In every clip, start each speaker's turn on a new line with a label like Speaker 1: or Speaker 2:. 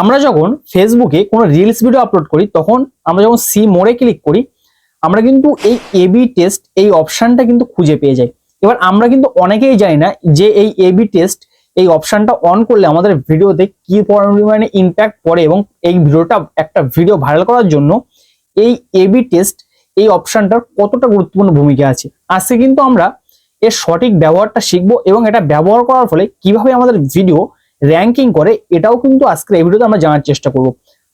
Speaker 1: আমরা যখন ফেসবুকে কোনো রিলস ভিডিও আপলোড করি, তখন আমরা যখন সি মোড়ে ক্লিক করি, আমরা কিন্তু এই এবি টেস্ট এই অপশনটা কিন্তু খুঁজে পেয়ে যাই। এবার আমরা কিন্তু অনেকেই জানি না যে এই এবি টেস্ট এই অপশনটা অন করলে আমাদের ভিডিওতে কি পরিমাণে ইম্প্যাক্ট পড়ে এবং এই ভিডিওটা একটা ভিডিও ভাইরাল করার জন্য এই এবি টেস্ট এই অপশনটার কতটা গুরুত্বপূর্ণ ভূমিকা আছে। আজকে কিন্তু আমরা এর সঠিক ব্যবহারটা শিখব এবং এটা ব্যবহার করার ফলে কীভাবে আমাদের ভিডিও র্যাঙ্কিং করে, এটাও কিন্তু আজকের এই ভিডিওতে আমরা জানার চেষ্টা করব।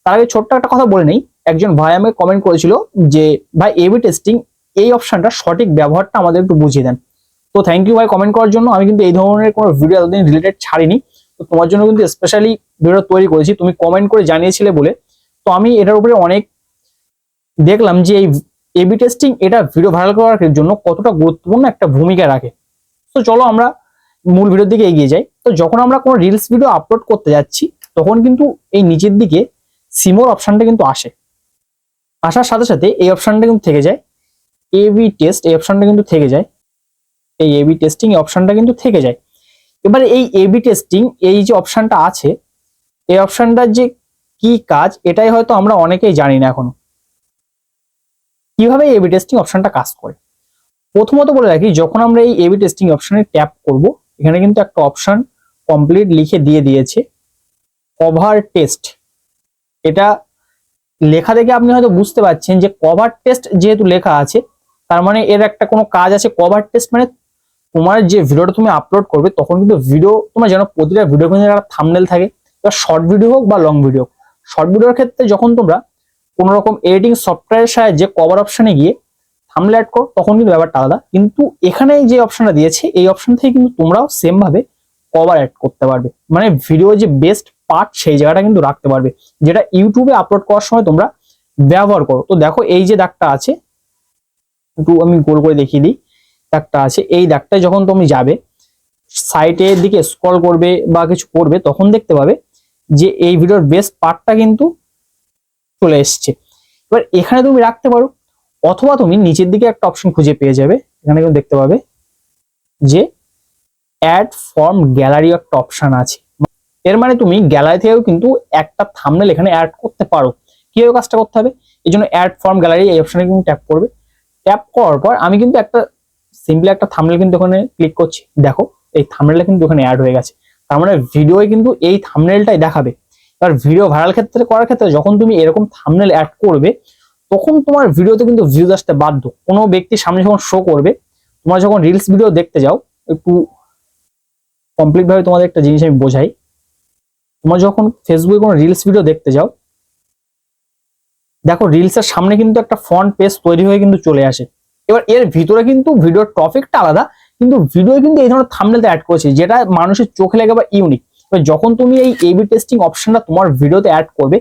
Speaker 1: তার আগে ছোট্ট একটা কথা বলে নেই, একজন ভাই আমাকে কমেন্ট করেছিল যে, ভাই এবি টেস্টিং এই অপশনটা সঠিক ব্যবহারটা আমাদের একটু বুঝিয়ে দেন। তো থ্যাংক ইউ ভাই কমেন্ট করার জন্য, আমি কিন্তু এই ধরনের কোনো ভিডিও এতদিন রিলেটেড ছাড়িনি। তো তোমার জন্য কিন্তু স্পেশালি ভিডিও তৈরি করেছি, তুমি কমেন্ট করে জানিয়েছিলে বলে। তো আমি এটার উপরে অনেক দেখলাম যে এই এবি টেস্টিং এটা ভিডিও ভাইরাল করার জন্য কতটা গুরুত্বপূর্ণ একটা ভূমিকা রাখে। তো চলো আমরা মূল ভিডিওর দিকে এগিয়ে যাই। তো যখন আমরা কোনো রিলস ভিডিও আপলোড করতে যাচ্ছি, তখন কিন্তু এই নিচের দিকে সিমোর অপশনটা কিন্তু আসে। আসার সাথে সাথে এই অপশনটা কিন্তু থেকে যায়। এবি টেস্ট এই অপশনটা কিন্তু থেকে যায়। এই এবি টেস্টিং এই অপশনটা কিন্তু থেকে যায়। এবারে এই এবি টেস্টিং এই যে অপশনটা আছে, এই অপশনটার যে কি কাজ, এটাই হয়তো আমরা অনেকেই জানি না এখনও। কীভাবে এবি টেস্টিং অপশনটা কাজ করে? প্রথমত বলে রাখি, যখন আমরা এই এবি টেস্টিং অপশনে ট্যাপ করব এখানে কিন্তু একটা অপশন কমপ্লিট লিখে দিয়ে দিয়েছে। কভার টেস্ট এটা লেখা দেখে আপনি হয়তো বুঝতে পারছেন যে কভার টেস্ট যেহেতু লেখা আছে, তার মানে এর একটা কোনো কাজ আছে। কভার টেস্ট মানে তোমার যে ভিডিওটা তুমি আপলোড করবে, তখন কিন্তু ভিডিও তোমার যেন প্রতিটা ভিডিও কিন্তু একটা থামনেল থাকে। এবার শর্ট ভিডিও হোক বা লং ভিডিও হোক। শর্ট ভিডিওর ক্ষেত্রে যখন তোমরা কোনো রকম এডিটিং সফটওয়্যারের সাহায্যে কভার অপশনে গিয়ে থামলে অ্যাড করো, তখন কিন্তু ব্যাপারটা আলাদা। কিন্তু এখানে যে অপশনটা দিয়েছে, এই অপশন থেকে কিন্তু তোমরাও সেম ভাবে কভার অ্যাড করতে পারবে। মানে ভিডিও যে বেস্ট পার্ট সেই জায়গাটা কিন্তু রাখতে পারবে। যেটা ইউটিউবে আপলোড করার সময় তোমরা ব্যবহার করো। তো দেখো, এই যে দাগটা আছে, একটু আমি গোল করে দেখিয়ে দিই। দাগটা আছে, এই দাগটা যখন তুমি যাবে সাইটের দিকে স্ক্রল করবে বা কিছু করবে, তখন দেখতে পাবে যে এই ভিডিওর বেস্ট পার্টটা কিন্তু চলে এসছে। এবার এখানে তুমি রাখতে পারো অথবা তুমি নিচের দিকে একটা অপশন খুঁজে পেয়ে যাবে। এখানে কিন্তু দেখতে পাবে যে অ্যাড ফর্ম গ্যালারি একটা অপশন আছে। এর মানে তুমি গ্যালারি থেকেও কিন্তু একটা থামনেল এখানে অ্যাড করতে পারো। কীভাবে কাজটা করতে হবে? এই জন্য অ্যাড ফর্ম গ্যালারি এই অপশনে কিন্তু ট্যাপ করবে। ট্যাপ করার পর আমি কিন্তু একটা সিম্পলি একটা থামনেল কিন্তু ওখানে ক্লিক করছি। দেখো, এই থামনেলটা কিন্তু ওখানে অ্যাড হয়ে গেছে। তার মানে ভিডিওয়ে কিন্তু এই থামনেলটাই দেখাবে। এবার ভিডিও ভাইরাল ক্ষেত্রে করার ক্ষেত্রে যখন তুমি এরকম থামনেল অ্যাড করবে তখন তোমার ভিডিওতে কিন্তু ভিউজ আসতে বাধ্য। কোনো ব্যক্তির সামনে যখন শো করবে, তোমরা যখন রিলস ভিডিও দেখতে যাও, একটু কমপ্লিট ভাবে তোমাদের একটা জিনিস আমি বোঝাই। তোমরা যখন ফেসবুকে কোনো রিলস ভিডিও দেখতে যাও, দেখো রিলসের সামনে কিন্তু একটা ফ্রন্ট পেজ তৈরি হয়ে কিন্তু চলে আসে। এবার এর ভিতরে কিন্তু ভিডিওর টপিকটা আলাদা, কিন্তু ভিডিও কিন্তু এই ধরনের থামনেলতে অ্যাড করেছে, যেটা মানুষের চোখে লেগে বা ইউনিক যখন তুমি এই এবি টেস্টিং অপশনটা তোমার ভিডিওতে অ্যাড করবে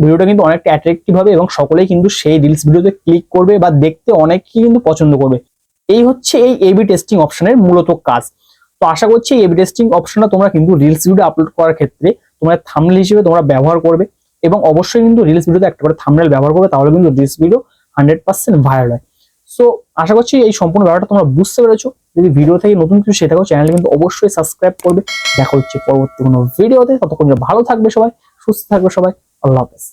Speaker 1: ভিডিওটা কিন্তু অনেকটা অ্যাট্রাকটিভ হবে এবং সকলেই কিন্তু সেই রিলস ভিডিওতে ক্লিক করবে বা দেখতে অনেকেই কিন্তু পছন্দ করবে। এই হচ্ছে এই এবি টেস্টিং অপশনের মূলত কাজ। তো আশা করছি এবি টেস্টিং অপশনটা তোমরা কিন্তু রিলস ভিডিও আপলোড করার ক্ষেত্রে তোমরা থামনেল হিসেবে তোমরা ব্যবহার করবে এবং অবশ্যই কিন্তু রিলস ভিডিওতে একটা করে থামনেল ব্যবহার করবে, তাহলে কিন্তু reels video hundred percent viral হয়। সো আশা করছি এই সম্পূর্ণ ব্যাপারটা তোমরা বুঝতে পেরেছ। যদি ভিডিও থেকে নতুন কিছু সেটাকেও চ্যানেল কিন্তু অবশ্যই সাবস্ক্রাইব করবে। দেখা হচ্ছে পরবর্তী কোনো ভিডিওতে ততক্ষণ ভালো থাকবে সবাই, সুস্থ থাকবে সবাই। আল্লাহ হাফেজ